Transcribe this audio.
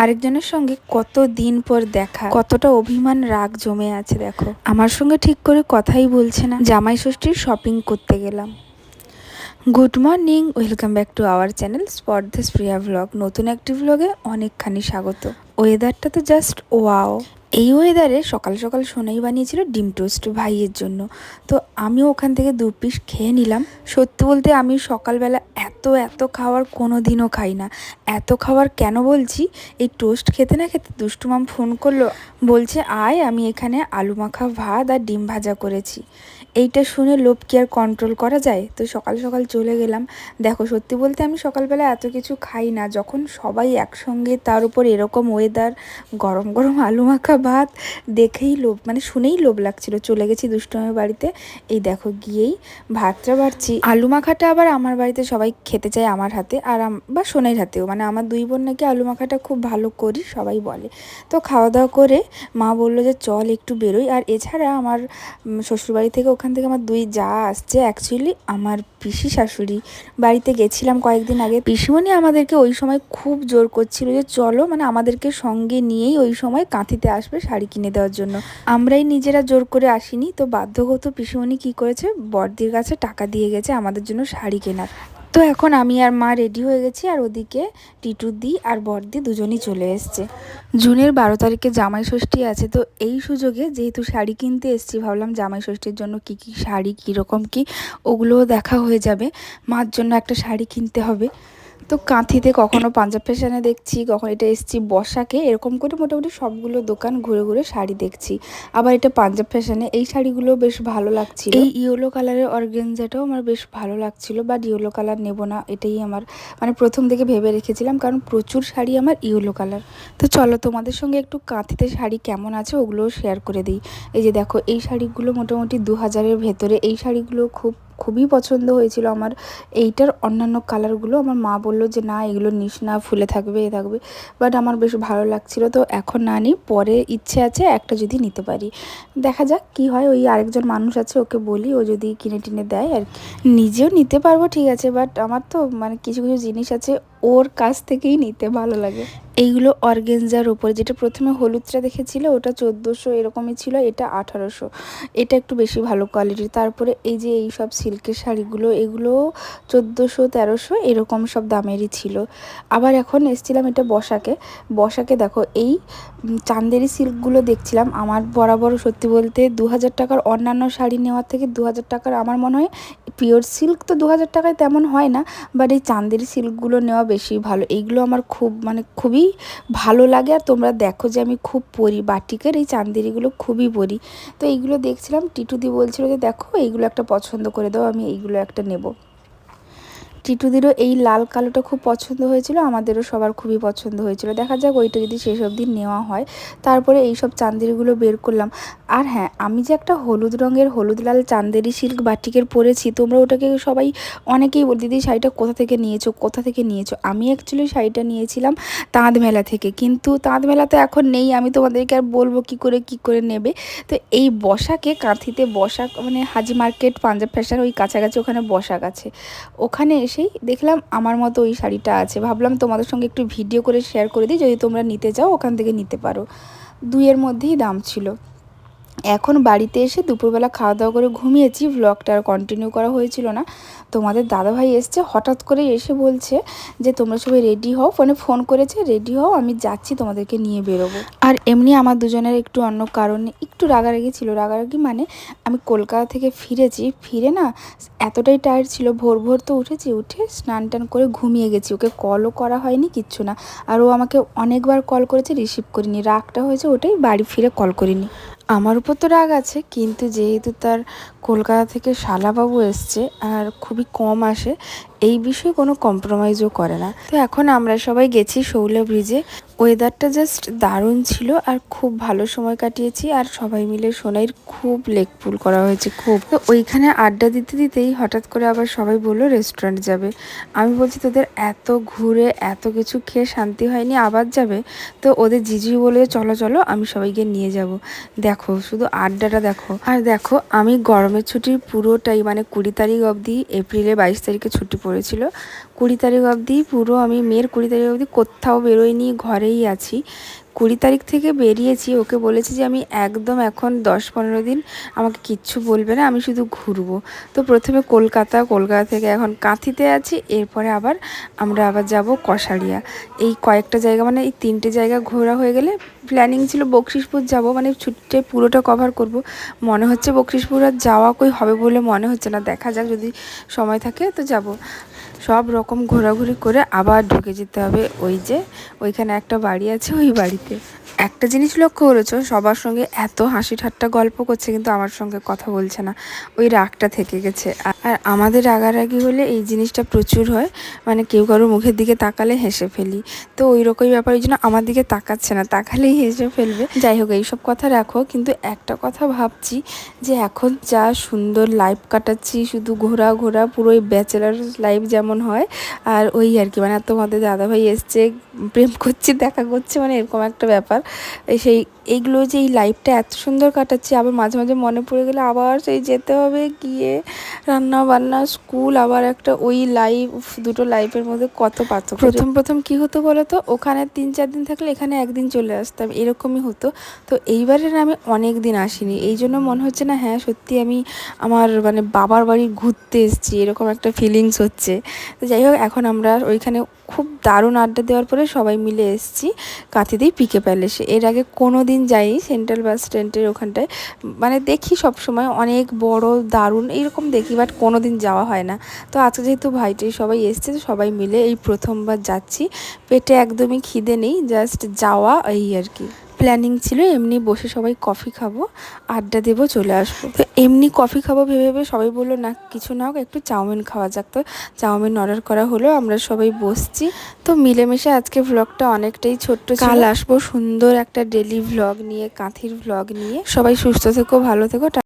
আরেকজনের সঙ্গে কত দিন পর দেখা, কতটা অভিমান রাগ জমে আছে দেখো। আমার সঙ্গে ঠিক করে কথাই বলছে না। জামাই ষষ্ঠীর শপিং করতে গেলাম। Good morning, welcome back to our channel spot Supriya vlog নতুন একটি ব্লগে অনেকখানি স্বাগত। ওয়েদারটা তো জাস্ট ওয়াও। এই ওয়েদারে সকাল সকাল সোনাই বানিয়েছিল ডিম টোস্ট ভাইয়ের জন্য। তো আমি ওখান থেকে দু পিস খেয়ে নিলাম। সত্যি বলতে আমি সকালবেলা এত এত খাওয়ার কোনো দিনও খাই না। এত খাওয়ার কেন বলছি? এই টোস্ট খেতে না খেতে দুষ্টুমাম ফোন করল, বলছে, আয়, আমি এখানে আলু মাখা ভাত আর ডিম ভাজা করেছি। এইটা শুনে লোভ কি আর কন্ট্রোল করা যায়? তো সকাল সকাল চলে গেলাম। দেখো, সত্যি বলতে আমি সকালবেলা এত কিছু খাই না। যখন সবাই একসঙ্গে তার উপর এরকম ওয়েদার গরম গরম আলু মাখা ভাত, দেখেই লোভ মানে শুনেই লোভ লাগছিল। চলে গেছি দুষ্টমের বাড়িতে। এই দেখো, গিয়েই ভাতটা বাড়ছি। আলু মাখাটা আবার আমার বাড়িতে সবাই খেতে চায় আমার হাতে আর বা সোনের হাতেও। মানে আমার দুই বোন নাকি আলু মাখাটা খুব ভালো করি, সবাই বলে। তো খাওয়া দাওয়া করে মা বলল যে, চল একটু বেরোই। আর এছাড়া আমার শ্বশুরবাড়ি থেকে ওখান থেকে আমার দুই যা আসছে অ্যাকচুয়ালি আমার পিসি শাশুড়ি বাড়িতে গেছিলাম কয়েকদিন আগে। পিসিমণি আমাদেরকে ওই সময় খুব জোর করছিল যে, চলো মানে আমাদেরকে সঙ্গে নিয়েই ওই সময় কাঁথিতে আসবে শাড়ি কিনে দেওয়ার জন্য। আমরাই নিজেরা জোর করে আসিনি, তো বাধ্যগত পিসিমণি কি করেছে বর্দির কাছে টাকা দিয়ে গেছে আমাদের জন্য শাড়ি কেনার। তো এখন আমি আর মা রেডি হয়ে গেছি আর ওদিকে টিটু, দি আর বর্দি দুজনই চলে এসছে। জুনের বারো তারিখে জামাই ষষ্ঠী আছে, তো এই সুযোগে যেহেতু শাড়ি কিনতে এসছি, ভাবলাম জামাই ষষ্ঠীর জন্য কি কি শাড়ি কীরকম কি, ওগুলোও দেখা হয়ে যাবে। মার জন্য একটা শাড়ি কিনতে হবে। তো কাঁথিতে কখনো পাঞ্জাব ফ্যাশনে দেখছি, কখনো এটা এসছি বসাকে, এরকম করে মোটামুটি সবগুলো দোকান ঘুরে ঘুরে শাড়ি দেখছি। আবার এটা পাঞ্জাব ফ্যাশনে এই শাড়িগুলো বেশ ভালো লাগছিল। এই ইয়েলো কালারের অর্গেনজাটাও আমার বেশ ভালো লাগছিল, বাট ইয়েলো কালার নেব না, এটাই আমার মানে প্রথম থেকে ভেবে রেখেছিলাম, কারণ প্রচুর শাড়ি আমার ইয়েলো কালার। তো চলো তোমাদের সঙ্গে একটু কাঁথিতে শাড়ি কেমন আছে ওগুলোও শেয়ার করে দিই। এই যে দেখো, এই শাড়িগুলো মোটামুটি দু হাজারের ভেতরে, এই শাড়িগুলো খুব খুবই পছন্দ হয়েছিল আমার। এইটার অন্যান্য কালারগুলো আমার মা বলল যে, না, এগুলো নিস না, ফুলে থাকবে, এ থাকবে। বাট আমার বেশ ভালো লাগছিল। তো এখন না নিই, পরে ইচ্ছে আছে একটা যদি নিতে পারি। দেখা যাক কি হয়, ওই আরেকজন মানুষ আছে, ওকে বলি, ও যদি কিনে টিনে দেয় আর নিজেও নিতে পারব, ঠিক আছে বাট আমার তো মানে কিছু কিছু জিনিস আছে ওর কাছ থেকেই নিতে ভালো লাগে। এইগুলো অর্গেনজার ওপরে যেটা প্রথমে হলুদটা দেখেছিল, ওটা চোদ্দোশো এরকমই ছিল, এটা আঠারোশো। এটা একটু বেশি ভালো কোয়ালিটির তারপরে এই যে এই সব সিল্কের শাড়িগুলো, এগুলো চোদ্দোশো, তেরোশো এরকম সব দামেরই ছিল। আবার এখন এসছিলাম এটা বসাকে। বসাকে দেখো, এই চান্দেরি সিল্কগুলো দেখছিলাম, আমার বরাবর সত্যি বলতে দু হাজার টাকার অন্যান্য শাড়ি নেওয়ার থেকে দু হাজার টাকার আমার মনে হয় পিওর সিল্ক তো দু হাজার টাকায় তেমন হয় না বাট এই চাঁদের সিল্কগুলো নেওয়া বেশি ভালো। এইগুলো আমার খুব মানে খুবই ভালো লাগে আর তোমরা দেখো যে আমি খুব পরি, বাটিকের এই চান্দেরিগুলো খুবই পরি। তো এইগুলো দেখছিলাম টিটুদি বলছিল যে, দেখো, এইগুলো একটা পছন্দ করে দাও, আমি এইগুলো একটা নেব। টিটুদিরও এই লাল কালোটা খুব পছন্দ হয়েছিল, আমাদেরও সবার খুবই পছন্দ হয়েছিল। দেখা যাক ওইটা যদি শেষ অবধি নেওয়া হয়। তারপরে এই সব চান্দেরিগুলো বের করলাম। আর হ্যাঁ আমি যে একটা হলুদ রঙের হলুদ লাল চান্দেরি সিল্ক বাটিকের পরেছি, তোমরা ওটাকে সবাই অনেকেই বল, দিদি, শাড়িটা কোথা থেকে নিয়েছো? কোথা থেকে নিয়েছো? আমি অ্যাকচুয়ালি শাড়িটা নিয়েছিলাম তাঁত মেলা থেকে, কিন্তু তাঁত মেলা তো এখন নেই, আমি তোমাদেরকে আর বলব কি করে কি করে নেবে। তো এই বসাকে কাঁথিতে বসাক মানে হাজি মার্কেট, পাঞ্জাব ফ্যাশন, ওই কাছাকাছি ওখানে বসাক আছে ওখানে এসেই দেখলাম আমার মতো ওই শাড়িটা আছে। ভাবলাম তোমাদের সঙ্গে একটু ভিডিও করে শেয়ার করে দিই। যদি তোমরা নিতে চাও, ওখান থেকে নিতে পারো। দুইয়ের মধ্যেই দাম ছিল। এখন বাড়িতে এসে দুপুরবেলা খাওয়া দাওয়া করে ঘুমিয়েছি। ভ্লগটা আর কন্টিনিউ করা হয়েছিল না। তোমাদের দাদাভাই এসছে, হঠাৎ করে এসে বলছে যে, তোমরা সবাই রেডি হও। ফোনে ফোন করেছে রেডি হও, আমি যাচ্ছি, তোমাদেরকে নিয়ে বেরোবো। আর এমনি আমার দুজনের একটু অন্য কারণে একটু রাগারাগি ছিল। রাগারাগি মানে আমি কলকাতা থেকে ফিরেছি। ফিরে না, এতটাই টায়ার্ড ছিল। ভোর ভোর তো উঠেছি, উঠে স্নান টান করে ঘুমিয়ে গেছি। ওকে কলও করা হয়নি, কিচ্ছু না। আর ও আমাকে অনেকবার কল করেছে রিসিভ করিনি। রাগটা হয়েছে ওটাই, বাড়ি ফিরে কল করিনি। আমার উপর তো রাগ আছে কিন্তু যেহেতু তার কলকাতা থেকে শালাবাবু এসছে আর খুবই কম আসে। এই বিষয়ে কোনো কম্প্রোমাইজও করে না। তো এখন আমরা সবাই গেছি শৌলা ব্রিজে ওয়েদারটা জাস্ট দারুণ ছিল আর খুব ভালো সময় কাটিয়েছি আর সবাই মিলে সোনাইর খুব লেক পুল করা হয়েছে, খুব। তো ওইখানে আড্ডা দিতে দিতেই হঠাৎ করে আবার সবাই বলল রেস্টুরেন্ট যাবে। আমি বলছি, তোদের এত ঘুরে এত কিছু খেয়ে শান্তি হয়নি, আবার যাবে? তো ওদের জিজি বলে, চলো চলো, আমি সবাইকে নিয়ে যাব। দেখো, শুধু আড্ডাটা দেখো। আর দেখো, আমি গরমের গরমের ছুটির পুরোটাই মানে কুড়ি তারিখ অবধি এপ্রিলে বাইশ তারিখে ছুটি পড়েছিল। কুড়ি তারিখ অবধি পুরো আমি, মেয়ের কুড়ি তারিখ অবধি কোথাও বেরোইনি, ঘরেই আছি। কুড়ি তারিখ থেকে বেরিয়েছি, ওকে বলেছি যে আমি একদম এখন দশ পনেরো দিন আমাকে কিচ্ছু বলবে না, আমি শুধু ঘুরবো। তো প্রথমে কলকাতা কলকাতা থেকে এখন কাঁথিতে আছি, এরপরে আবার আমরা আবার যাব কষারিয়া এই কয়েকটা জায়গা মানে এই তিনটে জায়গা ঘোরা হয়ে গেলে প্ল্যানিং ছিল বকশিসপুর যাব মানে ছুটিতে পুরোটা কভার করব। মনে হচ্ছে বকশিসপুর আর যাওয়া কই হবে বলে মনে হচ্ছে না, দেখা যাক যদি সময় থাকে তো যাব। সব রকম ঘোরাঘুরি করে আবার ঢুকে যেতে হবে। ওই যে ওইখানে একটা বাড়ি আছে, ওই বাড়িতে। একটা জিনিস লক্ষ্য করেছ? সবার সঙ্গে এত হাসি ঠাট্টা গল্প করছে কিন্তু আমার সঙ্গে কথা বলছে না। ওই রাগটা থেকে গেছে। আর আমাদের রাগারাগি হলে এই জিনিসটা প্রচুর হয়। মানে কেউ কারোর মুখের দিকে তাকালে হেসে ফেলি। তো ওই রকমই ব্যাপার, ওই জন্য আমার দিকে তাকাচ্ছে না, তাকালেই হেসে ফেলবে। যাই হোক, এইসব কথা রাখো, কিন্তু একটা কথা ভাবছি যে এখন যা সুন্দর লাইফ কাটাচ্ছি, শুধু ঘোরা ঘোরা পুরো ওই ব্যাচেলার লাইফ যেমন হয়। আর ওই আর কি মানে তোমাদের দাদাভাই এসছে প্রেম করছি, দেখা করছে মানে এরকম একটা ব্যাপার। সেই, এইগুলো যে এই লাইফটা এত সুন্দর কাটাচ্ছি, আবার মাঝে মাঝে মনে পড়ে গেলে আবার সেই যেতে হবে, গিয়ে রান্না বান্না স্কুল আবার একটা ওই লাইফ দুটো লাইফের মধ্যে কত পার্থক্য প্রথম প্রথম কি হতো বলো তো ওখানে তিন, চার দিন থাকলে এখানে একদিন চলে আসতাম, এরকমই হতো। তো এইবারের আমি অনেক দিন আসিনি, এই জন্য মনে হচ্ছে না হ্যাঁ সত্যি আমি আমার মানে বাবার বাড়ি ঘুরতে এসেছি, এরকম একটা ফিলিংস হচ্ছে। তো যাই হোক, এখন আমরা ওইখানে খুব দারুণ আড্ডা দেওয়ার পরে সবাই মিলে এসেছি কাঁথিতেই পিকে প্যালেসে এর আগে কোনো দিন যাই সেন্ট্রাল বাস স্ট্যান্ডের ওখানটায়। মানে দেখি সব সময় অনেক বড়, দারুণ এইরকম দেখি বাট কোনো দিন যাওয়া হয় না। তো আজকে যেহেতু ভাইটাই সবাই এসছে, তো সবাই মিলে এই প্রথমবার যাচ্ছি। পেটে একদমই খিদে নেই জাস্ট যাওয়া এই আর কি। প্ল্যানিং ছিল এমনি বসে সবাই কফি খাব আড্ডা দেবো চলে আসব। তো এমনি কফি খাব ভেবে ভেবে সবাই বলল না কিছু না হোক একটু চাউমিন খাওয়া যাক। তো চাউমিন অর্ডার করা হলো আমরা সবাই বসছি। তো মিলেমিশে আজকে ভ্লগটা অনেকটাই ছোট্ট কাল আসব সুন্দর একটা ডেলি ভ্লগ নিয়ে কাঁথির ভ্লগ নিয়ে। সবাই সুস্থ থেকো ভালো থেকো